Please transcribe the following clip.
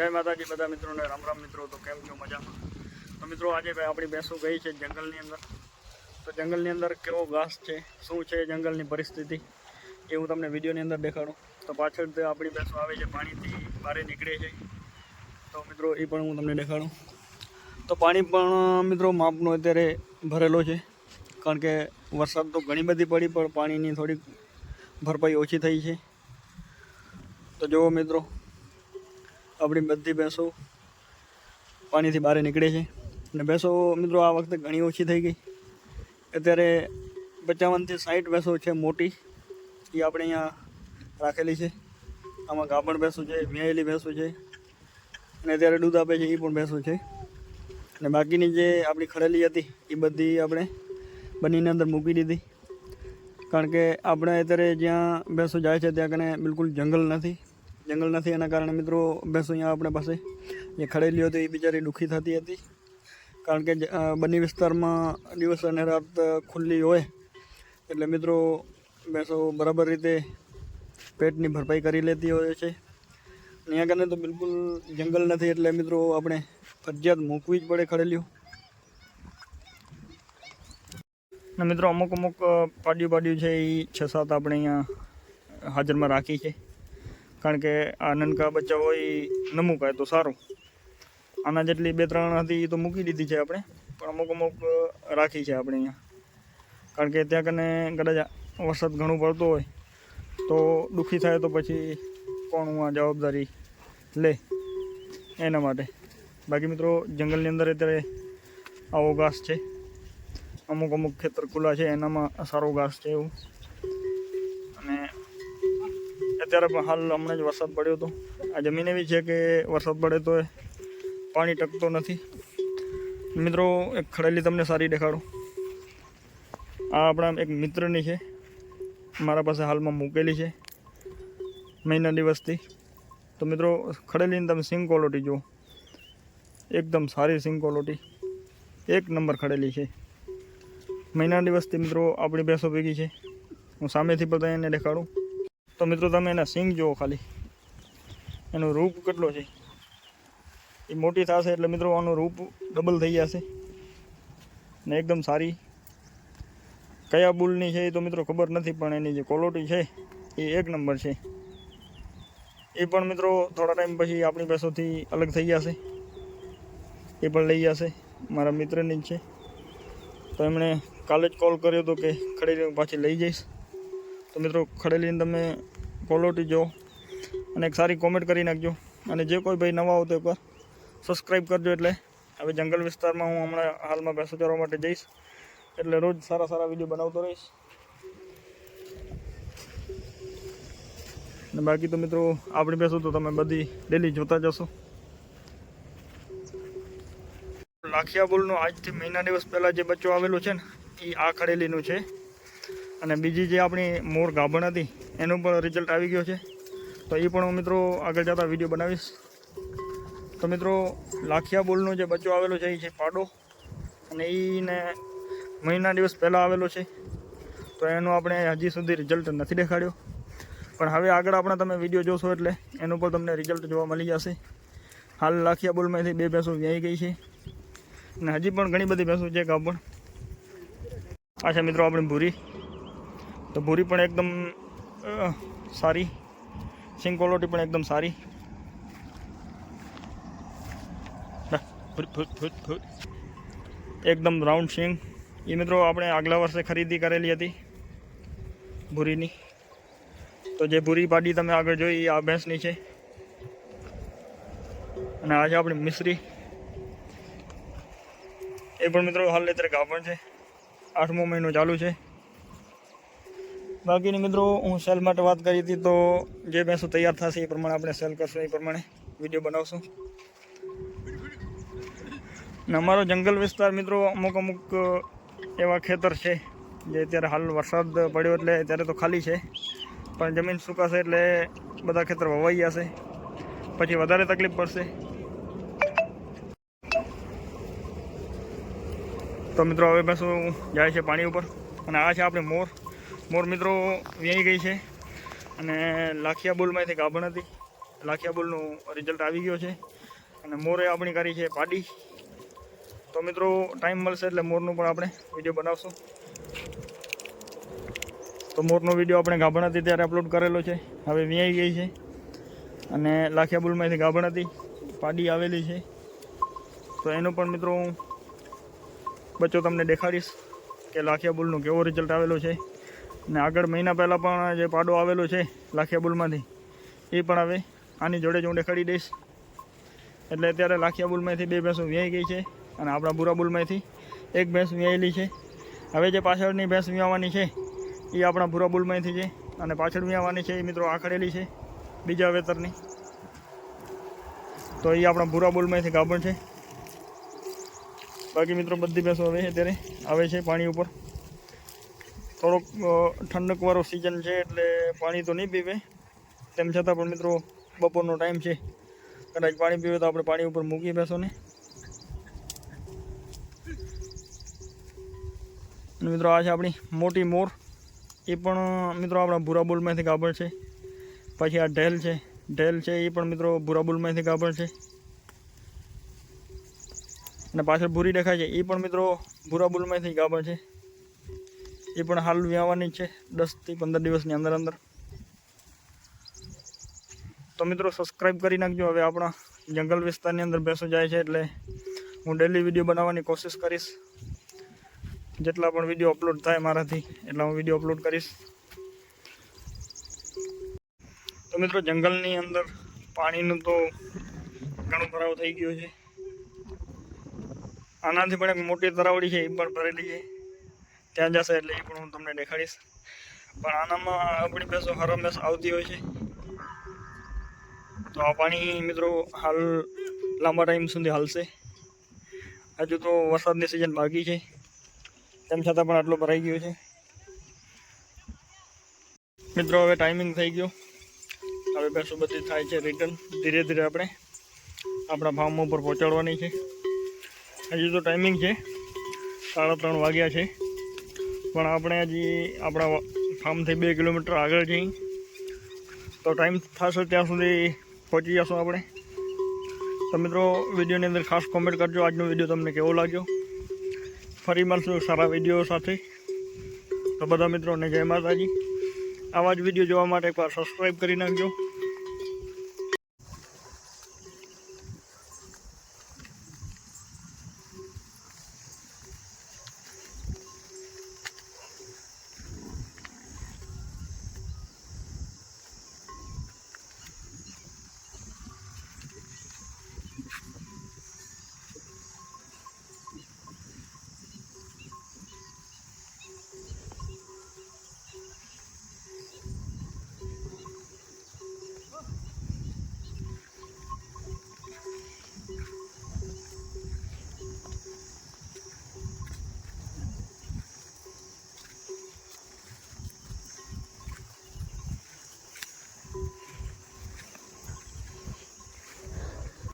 જય માતાજી બધા મિત્રોને, રામ રામ મિત્રો, તો કેમ છો મજામાં? તો મિત્રો, આજે ભાઈ આપણી બેસો ગઈ છે જંગલની અંદર. તો જંગલની અંદર કેવો ઘાસ છે, શું છે જંગલની પરિસ્થિતિ, એ હું તમને વિડીયોની અંદર દેખાડું. તો પાછળ આપણી બેસો આવે છે, પાણીથી બહાર નીકળે છે. તો મિત્રો, એ પણ હું તમને દેખાડું. તો પાણી પણ, મિત્રો, માપનો અત્યારે ભરેલો છે. કારણ કે વરસાદ તો ઘણી બધી પડી, પણ પાણીની થોડીક ભરપાઈ ઓછી થઈ છે. તો જુઓ મિત્રો આપણી બધી ભેંસો પાણીથી બહાર નીકળે છે. અને ભેંસો મિત્રો આ વખતે ઘણી ઓછી થઈ ગઈ. અત્યારે પચાવનથી સાઠ ભેંસો છે મોટી. એ આપણે અહીંયા રાખેલી છે. આમાં ગાભણ ભેંસો છે વ્યાયેલી ભેંસો છે. અને અત્યારે દૂધ આપે છે, એ પણ ભેંસો છે. અને બાકીની જે આપણી ખડેલી હતી, એ બધી આપણે બંનેની અંદર મૂકી દીધી. કારણ કે આપણે અત્યારે જ્યાં ભેંસો જાય છે, ત્યાં કને બિલકુલ જંગલ નથી. જંગલ નથી. એના કારણે મિત્રો ભેંસો અહીંયા આપણી પાસે. જે ખડેલી હતી એ બિચારી દુઃખી થતી હતી. કારણ કે બંને વિસ્તારમાં દિવસ અને રાત ખુલ્લી હોય. એટલે મિત્રો ભેંસો બરાબર રીતે પેટની ભરપાઈ કરી લેતી હોય છે. અહીંયા કને તો બિલકુલ જંગલ નથી. એટલે મિત્રો આપણે ફરજિયાત મૂકવી જ પડે ખડેલીઓ. મિત્રો અમુક અમુક પાડ્યું પાડ્યું છે. એ છ સાત આપણે અહીંયા હાજરમાં રાખી છે. કારણ કે આ નનકા બચ્ચા હોય એ ન મુકાય તો સારું. આના જેટલી બે ત્રણ હતી એ તો મૂકી દીધી છે આપણે, પણ અમુક અમુક રાખી છે આપણે અહીંયા. કારણ કે ત્યાં કને કદાચ વરસાદ ઘણું પડતો હોય, તો દુઃખી થાય તો પછી કોણ હું આ જવાબદારી લે એના માટે. બાકી મિત્રો, જંગલની અંદર અત્યારે આવો ઘાસ છે. અમુક અમુક ખેતર ખુલ્લા છે, એનામાં સારો ઘાસ છે એવું. અત્યારે પણ હાલ હમણાં જ વરસાદ પડ્યો હતો. આ જમીન એવી છે કે વરસાદ પડે તો એ પાણી ટકતો નથી. મિત્રો, એક ખડેલી તમને સારી દેખાડું. આ આપણા એક મિત્રની છે. મારા પાસે હાલમાં મૂકેલી છે મહિના દિવસથી. તો મિત્રો, ખડેલીની તમે સિંગ ક્વોલિટી જુઓ. એકદમ સારી સિંગ ક્વોલિટી એક નંબર ખડેલી છે. મહિના દિવસથી મિત્રો, આપણી ભેંસો ભેગી છે. હું સામેથી બધા એને દેખાડું. તો મિત્રો તમે એના સિંગ જુઓ ખાલી. એનો રૂપ કેટલો છે? એ મોટી થશે એટલે મિત્રો આનું રૂપ ડબલ થઈ જશે. ને એકદમ સારી. કયા બુલની છે એ તો મિત્રો ખબર નથી, પણ એની જે ક્વોલિટી છે એ એક નંબર છે. એ પણ મિત્રો થોડા ટાઈમ પછી આપણી પાસેથી અલગ થઈ જશે. એ પણ લઈ જશે. મારા મિત્રની જ છે. તો એમણે કાલે જ કોલ કર્યો હતો કે ખડેલી પાછી લઈ જઈશ. તો મિત્રો ખડેલીને તમે ક્વોલિટી જો અને એક સારી કોમેન્ટ કરી નાખજો. અને જે કોઈ ભાઈ નવા હો તો એકવાર સબસ્ક્રાઈબ કરજો એટલે હવે જંગલ વિસ્તારમાં હું હમણાં હાલમાં ભેંસો ચરવા માટે જઈશ. એટલે રોજ સારા સારા વીડિયો બનાવતો રહીશ. અને બાકી તો મિત્રો આપણી ભેંસો તો તમે બધી ડેલી જોતા જશો. લાખિયા બોલનો આજથી મહિના દિવસ પહેલાં જે બચ્ચો આવેલું છે ને એ આ ખડેલીનું છે. અને બીજી જે આપણી મોર ગાભણ હતી, એનું પણ રિઝલ્ટ આવી ગયો છે. તો એ પણ હું મિત્રો આગળ જતા વીડિયો બનાવીશ. તો મિત્રો, લાખિયા બોલનો જે બચ્ચો આવેલો છે, એ છે પાડો. અને એને મહિના દિવસ પહેલાં આવેલો છે. તો એનું આપણે હજી સુધી રિઝલ્ટ નથી દેખાડ્યો. પણ હવે આગળ આપણે તમે વીડિયો જોશો એટલે એનું પણ તમને રિઝલ્ટ જોવા મળી જશે. હાલ લાખિયા બોલમાંથી બે ભેંસો વ્યાઈ ગઈ છે. અને હજી પણ ઘણી બધી ભેંસો છે ગાભણ. આ છે મિત્રો આપણી ભૂરી. તો ભૂરી પણ એકદમ સારી. સિંગ ક્વોલિટી પણ એકદમ સારી. એકદમ રાઉન્ડ સિંગ એ મિત્રો આપણે આગલા વર્ષે ખરીદી કરેલી હતી ભૂરીની. તો જે ભૂરી પાડી તમે આગળ જોઈ આ ભેંસની છે. અને આજે આપણી મિશ્રી. એ પણ મિત્રો હાલ અત્યારે ગાભણ છે. આઠમો મહિનો ચાલુ છે. બાકીની મિત્રો, હું સેલ માટે વાત કરી હતી તો જે ભેંસો તૈયાર થશે એ પ્રમાણે આપણે સેલ કરશું, એ પ્રમાણે વીડિયો બનાવશું. ને અમારો જંગલ વિસ્તાર મિત્રો અમુક અમુક એવા ખેતર છે જે અત્યારે હાલ વરસાદ પડ્યો એટલે અત્યારે તો ખાલી છે. પણ જમીન સુકાશે એટલે બધા ખેતર વવાઈ જશે પછી વધારે તકલીફ પડશે. તો મિત્રો, હવે ભેંસો જાય છે પાણી ઉપર. અને આ છે આપણે મોર. મોર મિત્રો વ્યાઈ ગઈ છે અને લાખિયા બોલમાંથી ગાભણ હતી. લાખિયા બોલનું રિઝલ્ટ આવી ગયો છે અને મોરે આપણી કરી છે પાડી. તો મિત્રો ટાઈમ મળશે એટલે મોરનું પણ આપણે વીડિયો બનાવશું. તો મોરનો વીડિયો આપણે ગાભણ હતી ત્યારે અપલોડ કરેલો છે. હવે વ્યાઈ ગઈ છે અને લાખિયા બોલમાંથી ગાભણ હતી. પાડી આવેલી છે. તો એનો પણ મિત્રો બચ્ચો તમને દેખાડીશ કે લાખિયા બોલનું કેવો રિઝલ્ટ આવેલો છે. અને આગળ મહિના પહેલાં પણ જે પાડો આવેલો છે લાખિયા બુલમાંથી એ પણ હવે આની જોડે જ હું દેખાડી દઈશ. એટલે અત્યારે લાખિયા બુલમાંથી બે ભેંસો વ્યાઈ ગઈ છે અને આપણા બુરા બુલમાંથી એક ભેંસ વ્યાયેલી છે. હવે જે પાછળની ભેંસ વ્યાવાની છે, એ આપણા ભૂરા બુલમાંથી છે અને પાછળ વ્યાવાની છે એ મિત્રો આખડેલી છે બીજા વેતરની. તો એ આપણા ભૂરા બુલમાંથી ગાભણ છે. બાકી મિત્રો બધી ભેંસો હવે અત્યારે આવે છે પાણી ઉપર. થોડોક ઠંડકવાળો સિઝન છે એટલે પાણી તો નહીં પીવે. તેમ છતાં પણ મિત્રો, બપોરનો ટાઈમ છે. કદાચ પાણી પીવે તો આપણે પાણી ઉપર મૂકીએ અને મિત્રો, આ છે આપણી મોટી મોર. એ પણ, મિત્રો, આપણા ભૂરા બુલમાંથી ગાભણ છે. પછી આ ઢેલ છે. ઢેલ છે એ પણ મિત્રો ભૂરા બુલમાંથી ગાભણ છે. અને પાછળ ભૂરી દેખાય છે. એ પણ મિત્રો ભૂરાબુલમાંથી બુલમાંથી ગાભણ છે. એ પણ હાલ વ્યાવાની છે, દસથી પંદર દિવસની અંદર અંદર. તો મિત્રો સબસ્ક્રાઈબ કરી નાખજો. હવે આપણા જંગલ વિસ્તારની અંદર ભેંસો જાય છે એટલે હું ડેલી વીડિયો બનાવવાની કોશિશ કરીશ. જેટલા પણ વીડિયો અપલોડ થાય મારાથી, એટલા હું વીડિયો અપલોડ કરીશ. તો મિત્રો જંગલની અંદર પાણીનું તો ઘણો ભરાવ થઈ ગયો છે. આનાથી પણ એક મોટી તરાવડી છે, એ પણ ભરેલી છે. ત્યાં જશે એટલે એ પણ હું તમને દેખાડીશ. પણ આનામાં આપણી ભેંસો હરમેશ આવતી હોય છે. તો આ પાણી મિત્રો હાલ લાંબા ટાઈમ સુધી હાલશે. હજુ તો વરસાદની સિઝન બાકી છે. તેમ છતાં પણ આટલો ભરાઈ ગયો છે. મિત્રો, હવે ટાઈમિંગ થઈ ગયો. હવે ભેંસો બધી થાય છે રિટર્ન ધીરે ધીરે આપણે આપણા ફાર્મ ઉપર પહોંચાડવાની છે. હજી તો ટાઈમિંગ છે. સાડા ત્રણ વાગ્યા છે. પણ આપણે હજી આપણા ફાર્મથી બે કિલોમીટર આગળ જઈ તો ટાઈમ થશે ત્યાં સુધી પહોંચી જશું આપણે. તો મિત્રો, વિડીયોની અંદર ખાસ કોમેન્ટ કરજો. આજનો વીડિયો તમને કેવો લાગ્યો? ફરી મળશું સારા વીડિયો સાથે. તો બધા મિત્રોને જય માતાજી. આવા જ વીડિયો જોવા માટે એકવાર સબસ્ક્રાઈબ કરી નાખજો.